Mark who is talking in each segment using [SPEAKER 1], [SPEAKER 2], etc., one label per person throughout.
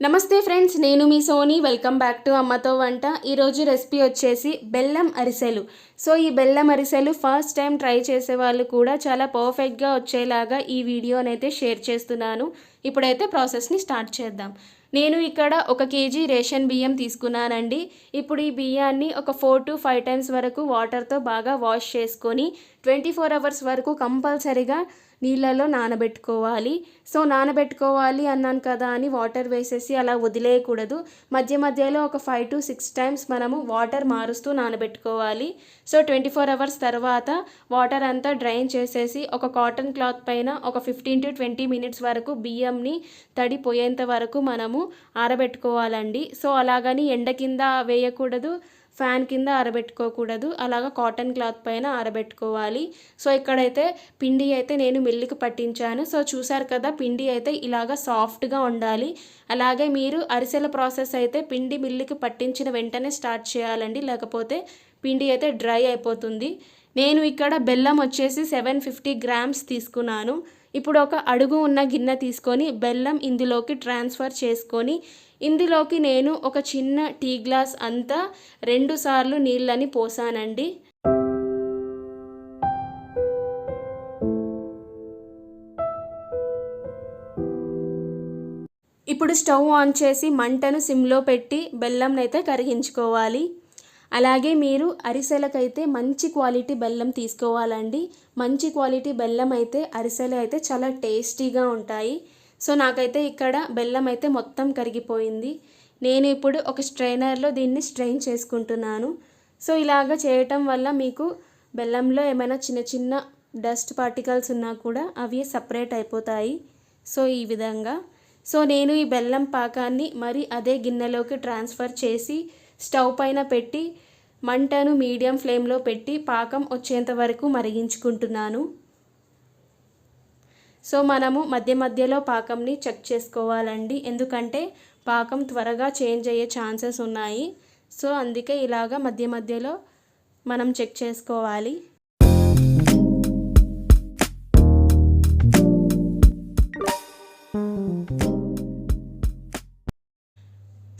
[SPEAKER 1] నమస్తే ఫ్రెండ్స్ నేను మీ సోనీ. వెల్కమ్ బ్యాక్ టు అమ్మతో వంట. ఈరోజు రెసిపీ వచ్చేసి బెల్లం అరిసెలు. సో ఈ బెల్లం అరిసెలు ఫస్ట్ టైం ట్రై చేసే వాళ్ళు కూడా చాలా పర్ఫెక్ట్గా వచ్చేలాగా ఈ వీడియోనైతే షేర్ చేస్తున్నాను. ఇప్పుడైతే ప్రాసెస్ని స్టార్ట్ చేద్దాం. నేను ఇక్కడ ఒక కేజీ రేషన్ బియ్యం తీసుకున్నానండి. ఇప్పుడు ఈ బియ్యాన్ని ఒక ఫోర్ టు ఫైవ్ టైమ్స్ వరకు వాటర్తో బాగా వాష్ చేసుకొని ట్వంటీ ఫోర్ అవర్స్ వరకు కంపల్సరీగా నీళ్ళలో నానబెట్టుకోవాలి. సో నానబెట్టుకోవాలి అన్నాను కదా అని వాటర్ వేసేసి అలా వదిలేయకూడదు. మధ్య మధ్యలో ఒక ఫైవ్ టు సిక్స్ టైమ్స్ మనము వాటర్ మారుస్తూ నానబెట్టుకోవాలి. సో ట్వంటీ ఫోర్ అవర్స్ తర్వాత వాటర్ అంతా డ్రైన్ చేసేసి ఒక కాటన్ క్లాత్ పైన ఒక ఫిఫ్టీన్ టు ట్వంటీ మినిట్స్ వరకు బియ్యంని తడిపోయేంత వరకు మనము ఆరబెట్టుకోవాలండి. సో అలాగని ఎండ కింద వేయకూడదు. ఫ్యాన్ కింద ఆరబెట్టుకోకూడదు. అలాగా కాటన్ క్లాత్ పైన ఆరబెట్టుకోవాలి. సో ఇక్కడైతే పిండి అయితే నేను మిల్లుకి పట్టించాను. సో చూసారు కదా పిండి అయితే ఇలాగ సాఫ్ట్గా ఉండాలి. అలాగే మీరు అరిసెల ప్రాసెస్ అయితే పిండి మిల్లుకి పట్టించిన వెంటనే స్టార్ట్ చేయాలండి. లేకపోతే పిండి అయితే డ్రై అయిపోతుంది. నేను ఇక్కడ బెల్లం వచ్చేసి సెవెన్ ఫిఫ్టీ గ్రామ్స్ తీసుకున్నాను. ఇప్పుడు ఒక అడుగు ఉన్న గిన్నె తీసుకొని బెల్లం ఇందులోకి ట్రాన్స్ఫర్ చేసుకొని ఇందులోకి నేను ఒక చిన్న టీ గ్లాస్ అంతా రెండుసార్లు నీళ్ళని పోసానండి. ఇప్పుడు స్టవ్ ఆన్ చేసి మంటను సిమ్లో పెట్టి బెల్లంనైతే కరిగించుకోవాలి. అలాగే మీరు అరిసెలకైతే మంచి క్వాలిటీ బెల్లం తీసుకోవాలండి. మంచి క్వాలిటీ బెల్లం అయితే అరిసెలు అయితే చాలా టేస్టీగా ఉంటాయి. సో నాకైతే ఇక్కడ బెల్లం అయితే మొత్తం కరిగిపోయింది. నేను ఇప్పుడు ఒక స్ట్రైనర్లో దీన్ని స్ట్రెయిన్ చేసుకుంటున్నాను. సో ఇలాగ చేయటం వల్ల మీకు బెల్లంలో ఏమైనా చిన్న చిన్న డస్ట్ పార్టికల్స్ ఉన్నా కూడా అవి సపరేట్ అయిపోతాయి. సో ఈ విధంగా. సో నేను ఈ బెల్లం పాకాన్ని మరి అదే గిన్నెలోకి ట్రాన్స్ఫర్ చేసి స్టవ్ పైన పెట్టి మంటను మీడియం ఫ్లేమ్లో పెట్టి పాకం వచ్చేంత వరకు మరిగించుకుంటున్నాను. సో మనము మధ్య మధ్యలో పాకంని చెక్ చేసుకోవాలండి. ఎందుకంటే పాకం త్వరగా చేంజ్ అయ్యే ఛాన్సెస్ ఉన్నాయి. సో అందుకే ఇలాగా మధ్య మధ్యలో మనం చెక్ చేసుకోవాలి.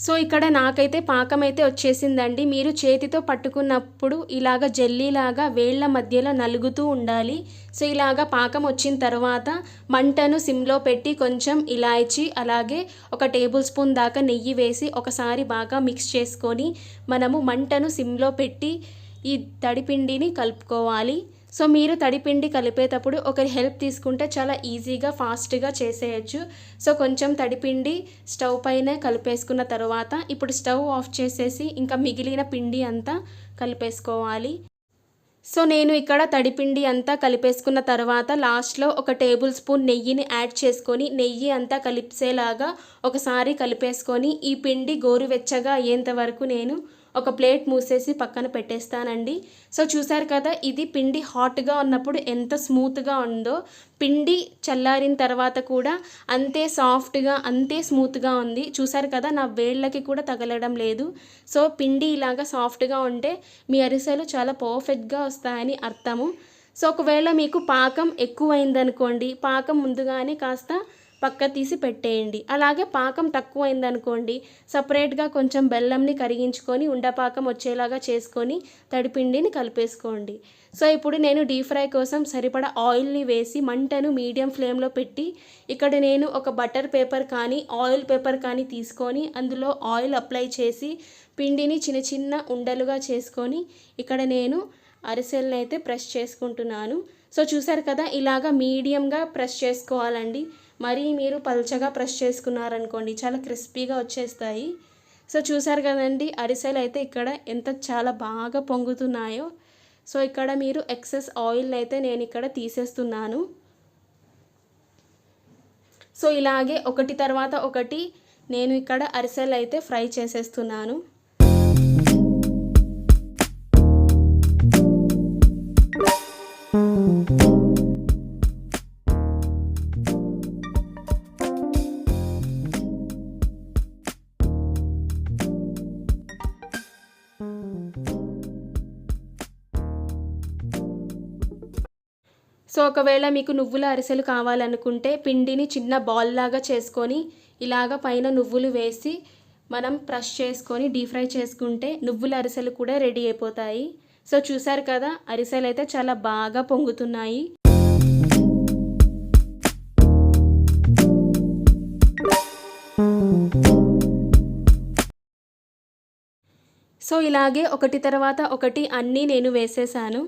[SPEAKER 1] సో ఇక్కడ నాకైతే పాకం అయితే వచ్చేసిందండి. మీరు చేతితో పట్టుకున్నప్పుడు ఇలాగ జల్లీలాగా వేళ్ళ మధ్యలో నలుగుతూ ఉండాలి. సో ఇలాగ పాకం వచ్చిన తర్వాత మంటను సిమ్లో పెట్టి కొంచెం ఇలాయచి అలాగే ఒక టేబుల్ స్పూన్ దాకా నెయ్యి వేసి ఒకసారి బాగా మిక్స్ చేసుకొని మనము మంటను సిమ్లో పెట్టి ఈ తడిపిండిని కలుపుకోవాలి. సో మీరు తడిపిండి కలిపేటప్పుడు ఒకరి హెల్ప్ తీసుకుంటే చాలా ఈజీగా ఫాస్ట్గా చేసేయచ్చు. సో కొంచెం తడిపిండి స్టవ్ పైన కలిపేసుకున్న తర్వాత ఇప్పుడు స్టవ్ ఆఫ్ చేసేసి ఇంకా మిగిలిన పిండి అంతా కలిపేసుకోవాలి. సో నేను ఇక్కడ తడిపిండి అంతా కలిపేసుకున్న తర్వాత లాస్ట్లో ఒక టేబుల్ స్పూన్ నెయ్యిని యాడ్ చేసుకొని నెయ్యి అంతా కలిపేలాగా ఒకసారి కలిపేసుకొని ఈ పిండి గోరువెచ్చగా అయ్యేంత వరకు నేను ఒక ప్లేట్ మూసేసి పక్కన పెట్టేస్తానండి. సో చూసారు కదా ఇది పిండి హాట్గా ఉన్నప్పుడు ఎంత స్మూత్గా ఉందో. పిండి చల్లారిన తర్వాత కూడా అంతే సాఫ్ట్గా అంతే స్మూత్గా ఉంది. చూసారు కదా నా వేళ్ళకి కూడా తగలడం లేదు. సో పిండి ఇలాగా సాఫ్ట్గా ఉంటే మీ అరిసెలు చాలా పర్ఫెక్ట్గా వస్తాయని అర్థము. సో ఒకవేళ మీకు పాకం ఎక్కువైందనుకోండి పాకం ముందుగానే కాస్త పక్క తీసి పెట్టేయండి. అలాగే పాకం తక్కువైందనుకోండి సపరేట్గా కొంచెం బెల్లంని కరిగించుకొని ఉండపాకం వచ్చేలాగా చేసుకొని తడిపిండిని కలిపేసుకోండి. సో ఇప్పుడు నేను డీప్ ఫ్రై కోసం సరిపడా ఆయిల్ని వేసి మంటను మీడియం ఫ్లేమ్లో పెట్టి ఇక్కడ నేను ఒక బటర్ పేపర్ కానీ ఆయిల్ పేపర్ కానీ తీసుకొని అందులో ఆయిల్ అప్లై చేసి పిండిని చిన్న చిన్న ఉండలుగా చేసుకొని ఇక్కడ నేను అరిసెలను అయితే ప్రెస్ చేసుకుంటున్నాను. సో చూసారు కదా ఇలాగా మీడియంగా ప్రెస్ చేసుకోవాలండి. మరీ మీరు పల్చగా ప్రెస్ చేసుకున్నారనుకోండి చాలా క్రిస్పీగా వచ్చేస్తాయి. సో చూసారు కదండి అరిసెలు అయితే ఇక్కడ ఎంత చాలా బాగా పొంగుతున్నాయో. సో ఇక్కడ మీరు ఎక్సెస్ ఆయిల్ అయితే నేను ఇక్కడ తీసేస్తున్నాను. సో ఇలాగే ఒకటి తర్వాత ఒకటి నేను ఇక్కడ అరిసెలు అయితే ఫ్రై చేసేస్తున్నాను. సో ఒకవేళ మీకు నువ్వుల అరిసెలు కావాలనుకుంటే పిండిని చిన్న బాల్ లాగా చేసుకొని ఇలాగ పైన నువ్వులు వేసి మనం ప్రెస్ చేసుకొని డీప్ ఫ్రై చేసుకుంటే నువ్వుల అరిసెలు కూడా రెడీ అయిపోతాయి. సో చూసారు కదా అరిసెలు అయితే చాలా బాగా పొంగుతున్నాయి. సో ఇలాగే ఒకటి తర్వాత ఒకటి అన్నీ నేను వేసేసాను.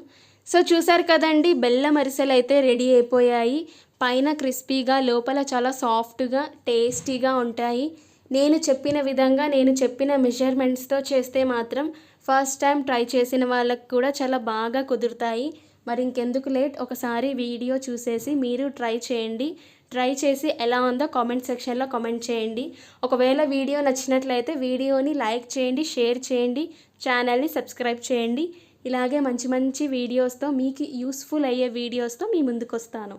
[SPEAKER 1] సో చూసారు కదండి బెల్లం అరిసెలు అయితే రెడీ అయిపోయాయి. పైన క్రిస్పీగా లోపల చాలా సాఫ్ట్గా టేస్టీగా ఉంటాయి. నేను చెప్పిన విధంగా నేను చెప్పిన మెజర్మెంట్స్తో చేస్తే మాత్రం ఫస్ట్ టైం ట్రై చేసిన వాళ్ళకి కూడా చాలా బాగా కుదురుతాయి. మరి ఇంకెందుకు లేట్ ఒకసారి వీడియో చూసేసి మీరు ట్రై చేయండి. ట్రై చేసి ఎలా ఉందో కామెంట్ సెక్షన్లో కామెంట్ చేయండి. ఒకవేళ వీడియో నచ్చినట్లయితే వీడియోని లైక్ చేయండి షేర్ చేయండి ఛానల్ని సబ్స్క్రైబ్ చేయండి. ఇలాగే మంచి మంచి వీడియోస్తో మీకు యూస్ఫుల్ అయ్యే వీడియోస్తో మీ ముందుకు వస్తాను